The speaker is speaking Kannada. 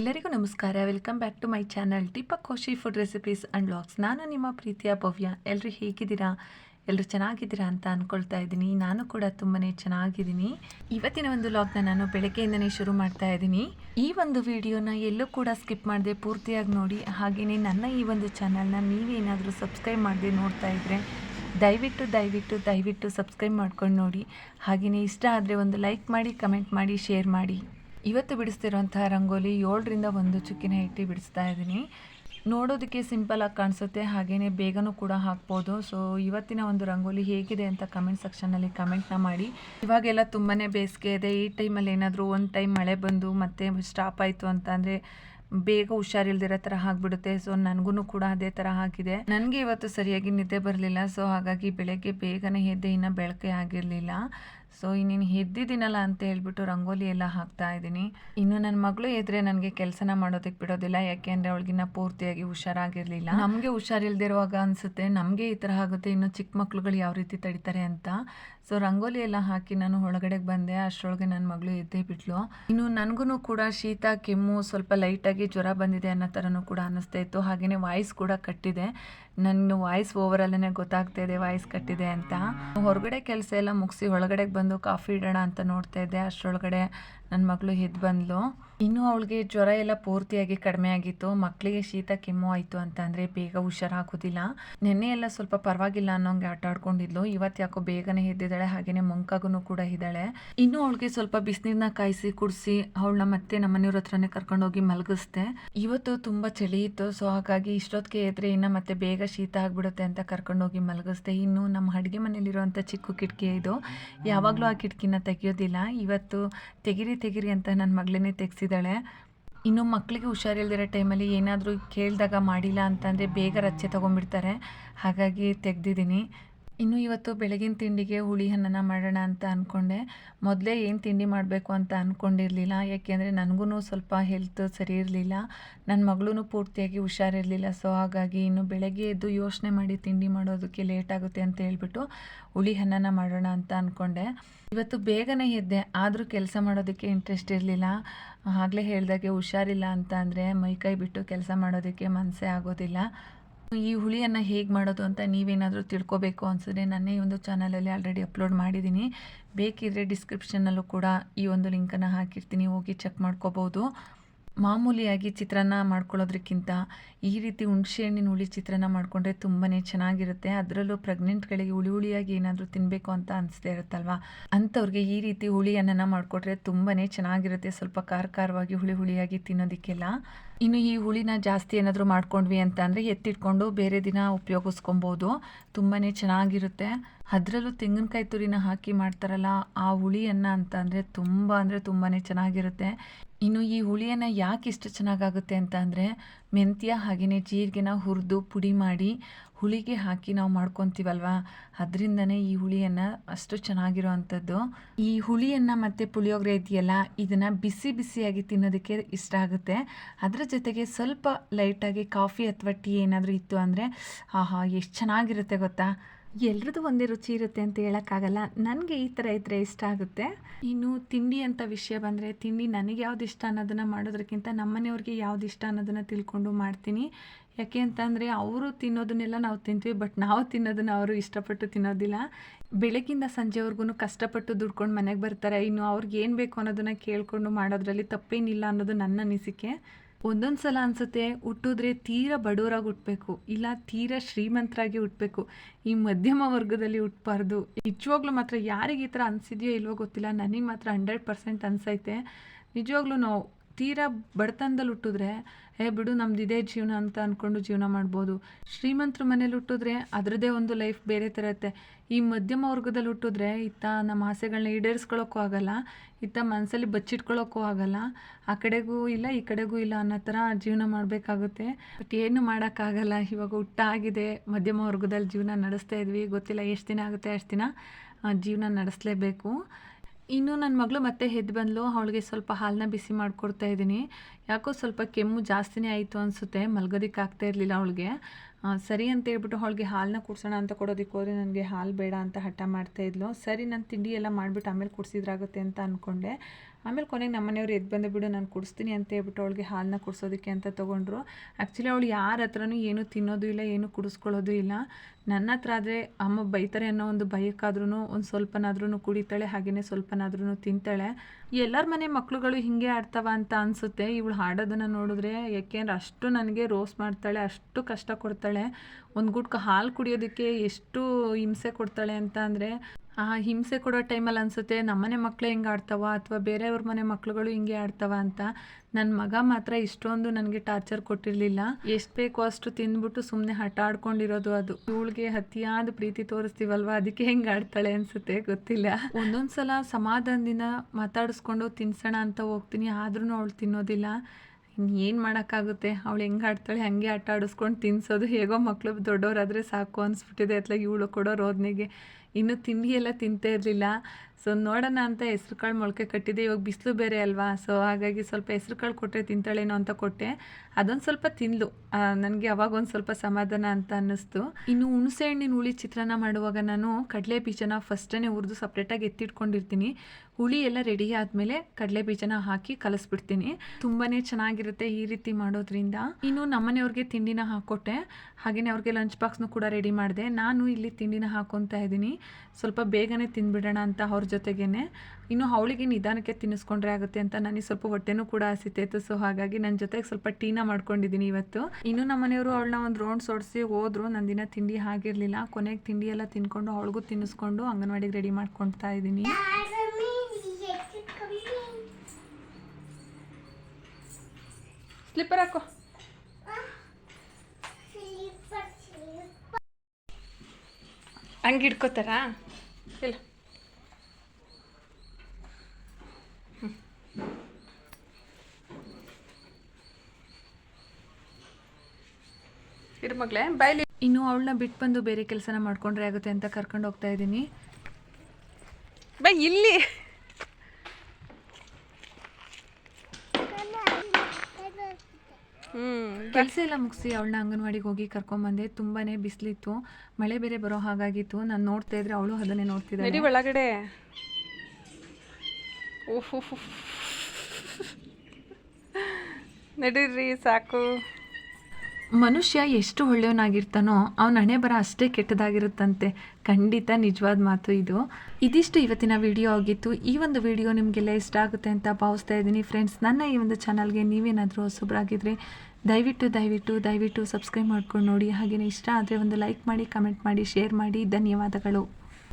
ಎಲ್ಲರಿಗೂ ನಮಸ್ಕಾರ. Welcome back to my channel Deepak Koshi food recipes and vlogs ನಾನು ನಿಮ್ಮ ಪ್ರೀತಿಯ ಭವ್ಯ. ಎಲ್ಲರೂ ಹೇಗಿದ್ದೀರಾ? ಎಲ್ಲರೂ ಚೆನ್ನಾಗಿದ್ದೀರಾ ಅಂತ ಅಂದ್ಕೊಳ್ತಾ ಇದ್ದೀನಿ. ನಾನು ಕೂಡ ತುಂಬಾ ಚೆನ್ನಾಗಿದ್ದೀನಿ. ಇವತ್ತಿನ ಒಂದು ಲಾಗ್ನ ನಾನು ಬೆಳಗ್ಗೆಯಿಂದನೇ ಶುರು ಮಾಡ್ತಾ ಇದ್ದೀನಿ. ಈ ಒಂದು ವಿಡಿಯೋನ ಎಲ್ಲೂ ಕೂಡ ಸ್ಕಿಪ್ ಮಾಡದೆ ಪೂರ್ತಿಯಾಗಿ ನೋಡಿ. ಹಾಗೆಯೇ ನನ್ನ ಈ ಒಂದು ಚಾನಲ್ನ ನೀವೇನಾದರೂ ಸಬ್ಸ್ಕ್ರೈಬ್ ಮಾಡದೆ ನೋಡ್ತಾ ಇದ್ದರೆ ದಯವಿಟ್ಟು ದಯವಿಟ್ಟು ದಯವಿಟ್ಟು ಸಬ್ಸ್ಕ್ರೈಬ್ ಮಾಡ್ಕೊಂಡು ನೋಡಿ. ಹಾಗೆಯೇ ಇಷ್ಟ ಆದರೆ ಒಂದು ಲೈಕ್ ಮಾಡಿ ಕಮೆಂಟ್ ಮಾಡಿ ಶೇರ್ ಮಾಡಿ. ಇವತ್ತು ಬಿಡಿಸ್ತಿರೋಂಥ ರಂಗೋಲಿ ಏಳರಿಂದ ಒಂದು ಚುಕ್ಕಿನ ಇಟ್ಟು ಬಿಡಿಸ್ತಾ ಇದ್ದೀನಿ. ನೋಡೋದಕ್ಕೆ ಸಿಂಪಲಾಗಿ ಕಾಣಿಸುತ್ತೆ ಹಾಗೆಯೇ ಬೇಗನೂ ಕೂಡ ಹಾಕ್ಬೋದು. ಸೊ ಇವತ್ತಿನ ಒಂದು ರಂಗೋಲಿ ಹೇಗಿದೆ ಅಂತ ಕಮೆಂಟ್ ಸೆಕ್ಷನಲ್ಲಿ ಕಮೆಂಟ್ನ ಮಾಡಿ. ಇವಾಗೆಲ್ಲ ತುಂಬಾ ಬೇಸಿಗೆ ಇದೆ. ಈ ಟೈಮಲ್ಲಿ ಏನಾದರೂ ಒಂದು ಟೈಮ್ ಮಳೆ ಬಂದು ಮತ್ತೆ ಸ್ಟಾಪ್ ಆಯಿತು ಅಂತ ಅಂದರೆ ಬೇಗ ಹುಷಾರಿಲ್ದಿರೋ ಥರ ಆಗಿಬಿಡುತ್ತೆ. ಸೊ ನನಗೂ ಕೂಡ ಅದೇ ಥರ ಆಗಿದೆ. ನನಗೆ ಇವತ್ತು ಸರಿಯಾಗಿ ನಿದ್ದೆ ಬರಲಿಲ್ಲ. ಸೊ ಹಾಗಾಗಿ ಬೆಳಗ್ಗೆ ಬೇಗನೆ ಎದ್ದೆ ಇನ್ನೂ ಬೆಳಕೆ ಆಗಿರಲಿಲ್ಲ. ಸೊ ನೀನು ಎದ್ದಿದ್ದೀನಲ್ಲ ಅಂತ ಹೇಳ್ಬಿಟ್ಟು ರಂಗೋಲಿ ಎಲ್ಲ ಹಾಕ್ತಾ ಇದ್ದೀನಿ. ಇನ್ನು ನನ್ನ ಮಗಳು ಎದ್ರೆ ನನಗೆ ಕೆಲಸನ ಮಾಡೋದಕ್ಕೆ ಬಿಡೋದಿಲ್ಲ. ಯಾಕೆಂದರೆ ಅವಳಿಗಿನ್ನ ಪೂರ್ತಿಯಾಗಿ ಹುಷಾರಾಗಿರಲಿಲ್ಲ. ನಮಗೆ ಹುಷಾರಿಲ್ದಿರುವಾಗ ಅನಿಸುತ್ತೆ, ನಮಗೆ ಈ ಥರ ಆಗುತ್ತೆ, ಇನ್ನು ಚಿಕ್ಕ ಮಕ್ಳುಗಳು ಯಾವ ರೀತಿ ತಡಿತಾರೆ ಅಂತ. ಸೊ ರಂಗೋಲಿ ಎಲ್ಲ ಹಾಕಿ ನಾನು ಒಳಗಡೆಗೆ ಬಂದೆ, ಅಷ್ಟರೊಳಗೆ ನನ್ನ ಮಗಳು ಎದ್ದೇ ಬಿಟ್ಲು. ಇನ್ನು ನನಗೂ ಕೂಡ ಶೀತ, ಕೆಮ್ಮು, ಸ್ವಲ್ಪ ಲೈಟಾಗಿ ಜ್ವರ ಬಂದಿದೆ ಅನ್ನೋ ಥರನೂ ಕೂಡ ಅನ್ನಿಸ್ತಾ ಇತ್ತು. ಹಾಗೆಯೇ ವಾಯ್ಸ್ ಕೂಡ ಕಟ್ಟಿದೆ. ನನ್ನ ವಾಯ್ಸ್ ಓವರಲ್ಲೇ ಗೊತ್ತಾಗ್ತಾ ಇದೆ ವಾಯ್ಸ್ ಕಟ್ಟಿದೆ ಅಂತ. ಹೊರಗಡೆ ಕೆಲಸ ಎಲ್ಲ ಮುಗಿಸಿ ಒಳಗಡೆಗೆ ಕಾಫಿ ಇಡೋಣ ಅಂತ ನೋಡ್ತಾ ಇದ್ದೆ. ಅಷ್ಟರೊಳಗಡೆ ನನ್ನ ಮಗಳು ಎದ್ದು ಬಂದ್ಲು. ಇನ್ನೂ ಅವಳಿಗೆ ಜ್ವರ ಎಲ್ಲ ಪೂರ್ತಿಯಾಗಿ ಕಡಿಮೆ ಆಗಿತ್ತು. ಮಕ್ಕಳಿಗೆ ಶೀತ ಕೆಮ್ಮು ಆಯಿತು ಅಂತ ಅಂದರೆ ಬೇಗ ಹುಷಾರಾಗೋದಿಲ್ಲ ನೆನ್ನೆ ಎಲ್ಲ ಸ್ವಲ್ಪ ಪರವಾಗಿಲ್ಲ ಅನ್ನೋಂಗೆ ಆಟ ಆಡ್ಕೊಂಡಿದ್ಲು. ಇವತ್ತು ಯಾಕೋ ಬೇಗನೆ ಎದ್ದಿದ್ದಾಳೆ ಹಾಗೆಯೇ ಮೊಂಕಾಗೂ ಕೂಡ ಇದ್ದಾಳೆ. ಇನ್ನೂ ಅವಳಿಗೆ ಸ್ವಲ್ಪ ಬಿಸಿನೀರನ್ನ ಕಾಯಿಸಿ, ಕುಡಿಸಿ ಅವಳನ್ನ ಮತ್ತೆ ನಮ್ಮ ಮನೆಯವ್ರ ಹತ್ರನೇ ಕರ್ಕೊಂಡೋಗಿ ಮಲಗಿಸ್ದೆ. ಇವತ್ತು ತುಂಬ ಚಳಿ ಇತ್ತು, ಸೊ ಹಾಗಾಗಿ ಇಷ್ಟೊತ್ತಿಗೆ ಎದ್ರೆ ಇನ್ನು ಮತ್ತೆ ಬೇಗ ಶೀತ ಆಗಿಬಿಡುತ್ತೆ ಅಂತ ಕರ್ಕೊಂಡೋಗಿ ಮಲಗಿಸ್ದೆ. ಇನ್ನು ನಮ್ಮ ಅಡುಗೆ ಮನೇಲಿರುವಂಥ ಚಿಕ್ಕ ಕಿಟಕಿ ಇದು. ಯಾವಾಗಲೂ ಆ ಕಿಟಕಿನ ತೆಗೆಯೋದಿಲ್ಲ. ಇವತ್ತು ತೆಗಿರಿ ತೆಗಿರಿ ಅಂತ ನನ್ನ ಮಗಳೇ ತೆಗ್ಸಿದ್ದಾಳೆ ಇನ್ನು ಮಕ್ಕಳಿಗೆ ಹುಷಾರಿಲ್ದಿರೋ ಟೈಮಲ್ಲಿ ಏನಾದರೂ ಕೇಳಿದಾಗ ಮಾಡಿಲ್ಲ ಅಂತಂದರೆ ಬೇಗ ರಚ್ಚೆ ತೊಗೊಂಡ್ಬಿಡ್ತಾರೆ. ಹಾಗಾಗಿ ತೆಗ್ದಿದ್ದೀನಿ. ಇನ್ನು ಇವತ್ತು ಬೆಳಗಿನ ತಿಂಡಿಗೆ ಹುಳಿ ಅನ್ನನ ಮಾಡೋಣ ಅಂತ ಅಂದ್ಕೊಂಡೆ ಮೊದಲೇ ಏನು ತಿಂಡಿ ಮಾಡಬೇಕು ಅಂತ ಅಂದ್ಕೊಂಡಿರಲಿಲ್ಲ ಯಾಕೆಂದರೆ ನನಗೂ ಸ್ವಲ್ಪ ಹೆಲ್ತ್ ಸರಿ ಇರಲಿಲ್ಲ. ನನ್ನ ಮಗಳೂ ಪೂರ್ತಿಯಾಗಿ ಹುಷಾರಿರಲಿಲ್ಲ. ಸೊ ಹಾಗಾಗಿ ಇನ್ನು ಬೆಳಗ್ಗೆ ಎದ್ದು ಯೋಚನೆ ಮಾಡಿ ತಿಂಡಿ ಮಾಡೋದಕ್ಕೆ ಲೇಟ್ ಆಗುತ್ತೆ ಅಂತ ಹೇಳ್ಬಿಟ್ಟು ಹುಳಿ ಅನ್ನನ ಮಾಡೋಣ ಅಂತ ಅಂದ್ಕೊಂಡೆ ಇವತ್ತು ಬೇಗನೆ ಎದ್ದೆ. ಆದರೂ ಕೆಲಸ ಮಾಡೋದಕ್ಕೆ ಇಂಟ್ರೆಸ್ಟ್ ಇರಲಿಲ್ಲ. ಆಗಲೇ ಹೇಳಿದಾಗೆ ಹುಷಾರಿಲ್ಲ ಅಂತ ಅಂದರೆ ಮೈಕೈ ಬಿಟ್ಟು ಕೆಲಸ ಮಾಡೋದಕ್ಕೆ ಮನಸ್ಸೇ ಆಗೋದಿಲ್ಲ. ಈ ಹುಳಿಯನ್ನು ಹೇಗೆ ಮಾಡೋದು ಅಂತ ನೀವೇನಾದರೂ ತಿಳ್ಕೊಬೇಕು ಅನಿಸಿದ್ರೆ ನನ್ನ ಈ ಒಂದು ಚಾನಲಲ್ಲಿ ಆಲ್ರೆಡಿ ಅಪ್ಲೋಡ್ ಮಾಡಿದ್ದೀನಿ. ಬೇಕಿದ್ರೆ ಡಿಸ್ಕ್ರಿಪ್ಷನ್ನಲ್ಲೂ ಕೂಡ ಈ ಒಂದು ಲಿಂಕನ್ನು ಹಾಕಿರ್ತೀನಿ. ಹೋಗಿ ಚೆಕ್ ಮಾಡ್ಕೋಬೋದು. ಮಾಮೂಲಿಯಾಗಿ ಚಿತ್ರಾನ್ನ ಮಾಡ್ಕೊಳ್ಳೋದ್ರಕ್ಕಿಂತ ಈ ರೀತಿ ಹುಣಸೆ ಹಣ್ಣಿನ ಹುಳಿ ಚಿತ್ರಾನ್ನ ಮಾಡಿಕೊಂಡ್ರೆ ತುಂಬಾ ಚೆನ್ನಾಗಿರುತ್ತೆ. ಅದರಲ್ಲೂ ಪ್ರೆಗ್ನೆಂಟ್ಗಳಿಗೆ ಹುಳಿ ಹುಳಿಯಾಗಿ ಏನಾದರೂ ತಿನ್ನಬೇಕು ಅಂತ ಅನಿಸ್ತಾ ಇರುತ್ತಲ್ವಾ? ಅಂಥವ್ರಿಗೆ ಈ ರೀತಿ ಹುಳಿ ಅನ್ನನ ಮಾಡಿಕೊಟ್ರೆ ತುಂಬಾ ಚೆನ್ನಾಗಿರುತ್ತೆ. ಸ್ವಲ್ಪ ಖಾರ ಖಾರವಾಗಿ ಹುಳಿ ಹುಳಿಯಾಗಿ ತಿನ್ನೋದಕ್ಕೆಲ್ಲ. ಇನ್ನು ಈ ಹುಳಿನ ಜಾಸ್ತಿ ಏನಾದರೂ ಮಾಡ್ಕೊಂಡ್ವಿ ಅಂತ ಅಂದರೆ ಎತ್ತಿಟ್ಕೊಂಡು ಬೇರೆ ದಿನ ಉಪಯೋಗಿಸ್ಕೊಬೋದು. ತುಂಬಾ ಚೆನ್ನಾಗಿರುತ್ತೆ. ಅದರಲ್ಲೂ ತೆಂಗಿನಕಾಯಿ ತುರಿನ ಹಾಕಿ ಮಾಡ್ತಾರಲ್ಲ, ಆ ಹುಳಿಯನ್ನ ಅಂತ ಅಂದರೆ ತುಂಬ ಅಂದರೆ ತುಂಬಾ ಚೆನ್ನಾಗಿರುತ್ತೆ. ಇನ್ನು ಈ ಹುಳಿಯನ್ನು ಯಾಕೆ ಇಷ್ಟು ಚೆನ್ನಾಗಾಗುತ್ತೆ ಅಂತ ಅಂದರೆ, ಮೆಂತ್ಯ ಹಾಗೆಯೇ ಜೀರಿಗೆನ ಹುರಿದು ಪುಡಿ ಮಾಡಿ ಹುಳಿಗೆ ಹಾಕಿ ನಾವು ಮಾಡ್ಕೊತೀವಲ್ವ? ಅದರಿಂದನೇ ಈ ಹುಳಿಯನ್ನು ಅಷ್ಟು ಚೆನ್ನಾಗಿರೋ ಅಂಥದ್ದು ಈ ಹುಳಿಯನ್ನು ಮತ್ತು ಪುಳಿಯೋಗರೆ ಇದೆಯಲ್ಲ, ಇದನ್ನು ಬಿಸಿ ಬಿಸಿಯಾಗಿ ತಿನ್ನೋದಕ್ಕೆ ಇಷ್ಟ ಆಗುತ್ತೆ. ಅದರ ಜೊತೆಗೆ ಸ್ವಲ್ಪ ಲೈಟಾಗಿ ಕಾಫಿ ಅಥವಾ ಟೀ ಏನಾದರೂ ಇತ್ತು ಅಂದರೆ, ಆಹಾ, ಎಷ್ಟು ಚೆನ್ನಾಗಿರುತ್ತೆ ಗೊತ್ತಾ? ಎಲ್ರದ್ದು ಒಂದೇ ರುಚಿ ಇರುತ್ತೆ ಅಂತ ಹೇಳೋಕ್ಕಾಗಲ್ಲ. ನನಗೆ ಈ ಥರ ಇದ್ದರೆ ಇಷ್ಟ ಆಗುತ್ತೆ. ಇನ್ನು ತಿಂಡಿ ಅಂತ ವಿಷಯ ಬಂದರೆ ತಿಂಡಿ ನನಗೆ ಯಾವ್ದು ಇಷ್ಟ ಅನ್ನೋದನ್ನು ಮಾಡೋದಕ್ಕಿಂತ ನಮ್ಮನೆಯವ್ರಿಗೆ ಯಾವ್ದು ಇಷ್ಟ ಅನ್ನೋದನ್ನು ತಿಳ್ಕೊಂಡು ಮಾಡ್ತೀನಿ. ಯಾಕೆ ಅಂತಂದರೆ ಅವರು ತಿನ್ನೋದನ್ನೆಲ್ಲ ನಾವು ತಿಂತೀವಿ, ಬಟ್ ನಾವು ತಿನ್ನೋದನ್ನು ಅವರು ಇಷ್ಟಪಟ್ಟು ತಿನ್ನೋದಿಲ್ಲ. ಬೆಳಗಿಂದ ಸಂಜೆವರೆಗೂ ಕಷ್ಟಪಟ್ಟು ದುಡ್ಕೊಂಡು ಮನೆಗೆ ಬರ್ತಾರೆ. ಇನ್ನು ಅವ್ರಿಗೆ ಏನು ಬೇಕು ಅನ್ನೋದನ್ನು ಕೇಳಿಕೊಂಡು ಮಾಡೋದ್ರಲ್ಲಿ ತಪ್ಪೇನಿಲ್ಲ ಅನ್ನೋದು ನನ್ನ ಅನಿಸಿಕೆ. ಒಂದೊಂದು ಸಲ ಅನಿಸುತ್ತೆ ಹುಟ್ಟಿದ್ರೆ ತೀರಾ ಬಡವರಾಗಿ ಹುಟ್ಟಬೇಕು ಇಲ್ಲ ತೀರಾ ಶ್ರೀಮಂತರಾಗಿ ಹುಟ್ಟಬೇಕು ಈ ಮಧ್ಯಮ ವರ್ಗದಲ್ಲಿ ಹುಟ್ಟಬಾರ್ದು ನಿಜವಾಗ್ಲೂ ಮಾತ್ರ ಯಾರಿಗೆ ಈ ಥರ ಅನಿಸಿದೆಯೋ ಇಲ್ವೋ ಗೊತ್ತಿಲ್ಲ, ನನಗೆ ಮಾತ್ರ ಹಂಡ್ರೆಡ್ ಪರ್ಸೆಂಟ್ ಅನಿಸೈತೆ. ನಿಜವಾಗ್ಲೂ ನಾವು ತೀರಾ ಬಡತನದಲ್ಲಿ ಹುಟ್ಟಿದ್ರೆ, ಏ ಬಿಡು, ನಮ್ದು ಇದೇ ಜೀವನ ಅಂತ ಅಂದ್ಕೊಂಡು ಜೀವನ ಮಾಡ್ಬೋದು. ಶ್ರೀಮಂತರ ಮನೇಲಿ ಹುಟ್ಟಿದ್ರೆ ಅದರದ್ದೇ ಒಂದು ಲೈಫ್ ಬೇರೆ ಥರ ಇರುತ್ತೆ. ಈ ಮಧ್ಯಮ ವರ್ಗದಲ್ಲಿ ಹುಟ್ಟಿದ್ರೆ ಇತ್ತ ನಮ್ಮ ಆಸೆಗಳನ್ನ ಈಡೇರಿಸ್ಕೊಳ್ಳೋಕ್ಕೂ ಆಗಲ್ಲ, ಇತ್ತ ಮನಸ್ಸಲ್ಲಿ ಬಚ್ಚಿಟ್ಕೊಳ್ಳೋಕ್ಕೂ ಆಗಲ್ಲ, ಆ ಕಡೆಗೂ ಇಲ್ಲ, ಈ ಕಡೆಗೂ ಇಲ್ಲ ಅನ್ನೋ ಥರ ಜೀವನ ಮಾಡಬೇಕಾಗುತ್ತೆ. ಬಟ್ ಏನು ಮಾಡೋಕ್ಕಾಗಲ್ಲ, ಇವಾಗ ಹುಟ್ಟಾಗಿದೆ, ಮಧ್ಯಮ ವರ್ಗದಲ್ಲಿ ಜೀವನ ನಡೆಸ್ತಾ ಇದ್ವಿ. ಗೊತ್ತಿಲ್ಲ, ಎಷ್ಟು ದಿನ ಆಗುತ್ತೆ, ಅಷ್ಟು ದಿನ ಜೀವನ ನಡೆಸಲೇಬೇಕು. ಇನ್ನು ನನ್ನ ಮಗಳು ಮತ್ತೆ ಎದ್ದು ಬಂದಳು ಅವಳಿಗೆ ಸ್ವಲ್ಪ ಹಾಲನ್ನ ಬಿಸಿ ಮಾಡಿಕೊಡ್ತಾ ಇದ್ದೀನಿ. ಯಾಕೋ ಸ್ವಲ್ಪ ಕೆಮ್ಮು ಜಾಸ್ತಿನೇ ಆಯಿತು ಅನಿಸುತ್ತೆ. ಮಲ್ಗೋದಕ್ಕೆ ಆಗ್ತಾ ಇರಲಿಲ್ಲ ಅವಳಿಗೆ. ಸರಿ ಅಂತ ಹೇಳ್ಬಿಟ್ಟು ಅವಳಿಗೆ ಹಾಲನ್ನ ಕುಡ್ಸೋಣ ಅಂತ ಕೊಡೋದಕ್ಕೆ ಹೋದರೆ ನನಗೆ ಹಾಲು ಬೇಡ ಅಂತ ಹಠ ಮಾಡ್ತಾ ಇದ್ಲು. ಸರಿ, ನಾನು ತಿಂಡಿ ಎಲ್ಲ ಮಾಡಿಬಿಟ್ಟು ಆಮೇಲೆ ಕುಡಿಸಿದ್ರಾಗುತ್ತೆ ಅಂತ ಅಂದ್ಕೊಂಡೆ ಆಮೇಲೆ ಕೊನೆಗೆ ನಮ್ಮನೆಯವ್ರು ಎದ್ದು ಬಂದು ಬಿಡು, ನಾನು ಕುಡಿಸ್ತೀನಿ ಅಂತ ಹೇಳ್ಬಿಟ್ಟು ಅವಳಿಗೆ ಹಾಲನ್ನ ಕುಡಿಸೋದಕ್ಕೆ ಅಂತ ತೊಗೊಂಡ್ರು. ಆ್ಯಕ್ಚುಲಿ ಅವಳು ಯಾರ ಹತ್ರನೂ ಏನೂ ತಿನ್ನೋದು ಇಲ್ಲ, ಏನೂ ಕುಡಿಸ್ಕೊಳ್ಳೋದು ಇಲ್ಲ. ನನ್ನ ಹತ್ರ ಆದರೆ ಅಮ್ಮ ಬೈತಾರೆ ಅನ್ನೋ ಒಂದು ಭಯಕ್ಕಾದ್ರೂ ಒಂದು ಸ್ವಲ್ಪನಾದ್ರೂ ಕುಡಿತಾಳೆ ಹಾಗೆಯೇ ಸ್ವಲ್ಪನಾದ್ರೂ ತಿಂತಾಳೆ. ಎಲ್ಲರ ಮನೆ ಮಕ್ಕಳುಗಳು ಹಿಂಗೆ ಆಡ್ತಾವ ಅಂತ ಅನಿಸುತ್ತೆ. ಇವಳು ಹಾಡೋದನ್ನು ನೋಡಿದ್ರೆ ಯಾಕೆಂದ್ರೆ ಅಷ್ಟು ನನಗೆ ರೋಸ್ ಮಾಡ್ತಾಳೆ, ಅಷ್ಟು ಕಷ್ಟ ಕೊಡ್ತಾಳೆ. ಒಂದು ಗುಟ್ಕ ಹಾಲು ಕುಡಿಯೋದಕ್ಕೆ ಎಷ್ಟು ಹಿಂಸೆ ಕೊಡ್ತಾಳೆ ಅಂತ ಅಂದರೆ ಆ ಹಿಂಸೆ ಕೊಡೋ ಟೈಮಲ್ಲಿ ಅನಿಸುತ್ತೆ ನಮ್ಮನೆ ಮಕ್ಕಳು ಹಿಂಗೆ ಆಡ್ತಾವ ಅಥವಾ ಬೇರೆಯವ್ರ ಮನೆ ಮಕ್ಕಳುಗಳು ಹಿಂಗೆ ಆಡ್ತಾವ ಅಂತ? ನನ್ನ ಮಗ ಮಾತ್ರ ಇಷ್ಟೊಂದು ನನಗೆ ಟಾರ್ಚರ್ ಕೊಟ್ಟಿರಲಿಲ್ಲ. ಎಷ್ಟು ಬೇಕೋ ಅಷ್ಟು ತಿಂದ್ಬಿಟ್ಟು ಸುಮ್ಮನೆ ಹಠ ಆಡ್ಕೊಂಡಿರೋದು ಅದು. ಇವಳಿಗೆ ಅತಿಯಾದ ಪ್ರೀತಿ ತೋರಿಸ್ತೀವಲ್ವ? ಅದಕ್ಕೆ ಹೆಂಗೆ ಆಡ್ತಾಳೆ ಅನಿಸುತ್ತೆ ಗೊತ್ತಿಲ್ಲ. ಒಂದೊಂದು ಸಲ ಸಮಾಧಾನದಿಂದ ಮಾತಾಡಿಸ್ಕೊಂಡು ತಿನ್ಸೋಣ ಅಂತ ಹೋಗ್ತೀನಿ, ಆದ್ರೂ ಅವಳು ತಿನ್ನೋದಿಲ್ಲ. ಏನು ಮಾಡೋಕ್ಕಾಗುತ್ತೆ? ಅವಳು ಹೆಂಗೆ ಆಡ್ತಾಳೆ ಹಂಗೆ ಆಟ ಆಡಿಸ್ಕೊಂಡು ತಿನ್ಸೋದು ಹೇಗೋ ಮಕ್ಕಳು ದೊಡ್ಡವರಾದರೆ ಸಾಕು ಅನಿಸ್ಬಿಟ್ಟಿದೆ. ಅಥವಾ ಇವಳು ಕೊಡೋ ರೋದನೆಗೆ. ಇನ್ನು ತಿಂಡಿ ಎಲ್ಲ ತಿಂತಾ ಇರಲಿಲ್ಲ. ಸೊ ನೋಡೋಣ ಅಂತ ಹೆಸ್ರು ಕಾಳು ಮೊಳಕೆ ಕಟ್ಟಿದೆ ಇವಾಗ ಬಿಸಿಲು ಬೇರೆ ಅಲ್ವಾ? ಸೊ ಹಾಗಾಗಿ ಸ್ವಲ್ಪ ಹೆಸ್ರು ಕಾಳು ಕೊಟ್ಟರೆ ತಿಂತಾಳೇನೋ ಅಂತ ಕೊಟ್ಟೆ. ಅದೊಂದು ಸ್ವಲ್ಪ ತಿನ್ಲು. ನನಗೆ ಅವಾಗ ಒಂದು ಸ್ವಲ್ಪ ಸಮಾಧಾನ ಅಂತ ಅನ್ನಿಸ್ತು. ಇನ್ನು ಹುಣಸೆ ಹಣ್ಣಿನ ಹುಳಿ ಚಿತ್ರಾನ್ನ ಮಾಡುವಾಗ ನಾನು ಕಡಲೆ ಬೀಜನ ಫಸ್ಟೇ ಹುರಿದು ಸಪ್ರೇಟಾಗಿ ಎತ್ತಿಟ್ಕೊಂಡಿರ್ತೀನಿ. ಹುಳಿ ಎಲ್ಲ ರೆಡಿ ಆದಮೇಲೆ ಕಡಲೆ ಬೀಜನ ಹಾಕಿ ಕಲಿಸ್ಬಿಡ್ತೀನಿ. ತುಂಬಾ ಚೆನ್ನಾಗಿರುತ್ತೆ ಈ ರೀತಿ ಮಾಡೋದ್ರಿಂದ. ಇನ್ನು ನಮ್ಮನೆಯವ್ರಿಗೆ ತಿಂಡಿನ ಹಾಕ್ಕೊಟ್ಟೆ ಹಾಗೆಯೇ ಅವ್ರಿಗೆ ಲಂಚ್ ಬಾಕ್ಸ್ನು ಕೂಡ ರೆಡಿ ಮಾಡಿದೆ. ನಾನು ಇಲ್ಲಿ ತಿಂಡಿನ ಹಾಕ್ಕೊತಾ ಇದ್ದೀನಿ. ಸ್ವಲ್ಪ ಬೇಗನೆ ತಿಂದ್ಬಿಡೋಣ ಅಂತ ಅವ್ರ ಜೊತೆಗೇನೆ ಇನ್ನು ಅವಳಿಗೆ ನಿಧಾನಕ್ಕೆ ತಿನ್ನಿಸ್ಕೊಂಡ್ರೆ ಆಗುತ್ತೆ ಅಂತ ನನಗೆ ಸ್ವಲ್ಪ ಹೊಟ್ಟೆನೂ ಕೂಡ ಹಸಿತೈತು ಸೊ ಹಾಗಾಗಿ ನನ್ನ ಜೊತೆಗೆ ಸ್ವಲ್ಪ ಟೀನ ಮಾಡ್ಕೊಂಡಿದ್ದೀನಿ ಇವತ್ತು. ಇನ್ನು ನಮ್ಮ ಮನೆಯವರು ಅವಳನ್ನ ಒಂದು ರೌಂಡ್ ಸೋಡಿಸಿ ಹೋದ್ರು. ನನ್ನ ದಿನ ತಿಂಡಿ ಆಗಿರಲಿಲ್ಲ. ಕೊನೆಗೆ ತಿಂಡಿ ಎಲ್ಲ ತಿನ್ಕೊಂಡು ಅವಳಿಗೂ ತಿನ್ನಿಸ್ಕೊಂಡು ಅಂಗನವಾಡಿಗೆ ರೆಡಿ ಮಾಡ್ಕೊಳ್ತಾ ಇದ್ದೀನಿ. ಸ್ಲಿಪ್ಪರ್ ಹಾಕೋ. ಹಂಗೆ ಇಲ್ಲ. ಮಗಳೇ ಬಾಯ್ಲಿ ಇನ್ನು ಅವಳನ್ನ ಬಿಟ್ಟು ಬಂದು ಬೇರೆ ಕೆಲಸನ ಮಾಡ್ಕೊಂಡ್ರೆ ಆಗುತ್ತೆ ಅಂತ ಕರ್ಕೊಂಡು ಹೋಗ್ತಾ ಇದ್ದೀನಿ. ಬೈ ಇಲ್ಲಿ. ಕೆಲಸ ಎಲ್ಲ ಮುಗಿಸಿ ಅವಳನ್ನ ಅಂಗನವಾಡಿಗೆ ಹೋಗಿ ಕರ್ಕೊಂಬಂದೆ ತುಂಬಾನೇ ಬಿಸಿಲಿತ್ತು. ಮಳೆ ಬೇರೆ ಬರೋ ಹಾಗಾಗಿತ್ತು. ನಾನು ನೋಡ್ತಾ ಇದ್ರೆ ಅವಳು ಅದನ್ನೇ ನೋಡ್ತಿದ್ದಾಳೆ. ಒಳಗಡೆ. ನಡೀರಿ ಸಾಕು. ಮನುಷ್ಯ ಎಷ್ಟು ಒಳ್ಳೆಯವನಾಗಿರ್ತಾನೋ ಅವನ ಹಣೆ ಬರ ಅಷ್ಟೇ ಕೆಟ್ಟದಾಗಿರುತ್ತಂತೆ. ಖಂಡಿತ ನಿಜವಾದ ಮಾತು ಇದು. ಇದಿಷ್ಟು ಇವತ್ತಿನ ವಿಡಿಯೋ ಆಗಿತ್ತು. ಈ ಒಂದು ವಿಡಿಯೋ ನಿಮಗೆಲ್ಲ ಇಷ್ಟ ಆಗುತ್ತೆ ಅಂತ ಭಾವಿಸ್ತಾ ಇದ್ದೀನಿ. ಫ್ರೆಂಡ್ಸ್ ನನ್ನ ಈ ಒಂದು ಚಾನಲ್ಗೆ ನೀವೇನಾದರೂ ಹೊಸಬ್ರಾಗಿದ್ದರೆ ದಯವಿಟ್ಟು ದಯವಿಟ್ಟು ದಯವಿಟ್ಟು ಸಬ್ಸ್ಕ್ರೈಬ್ ಮಾಡ್ಕೊಂಡು ನೋಡಿ. ಹಾಗೆಯೇ ಇಷ್ಟ ಆದರೆ ಒಂದು ಲೈಕ್ ಮಾಡಿ ಕಮೆಂಟ್ ಮಾಡಿ ಶೇರ್ ಮಾಡಿ. ಧನ್ಯವಾದಗಳು.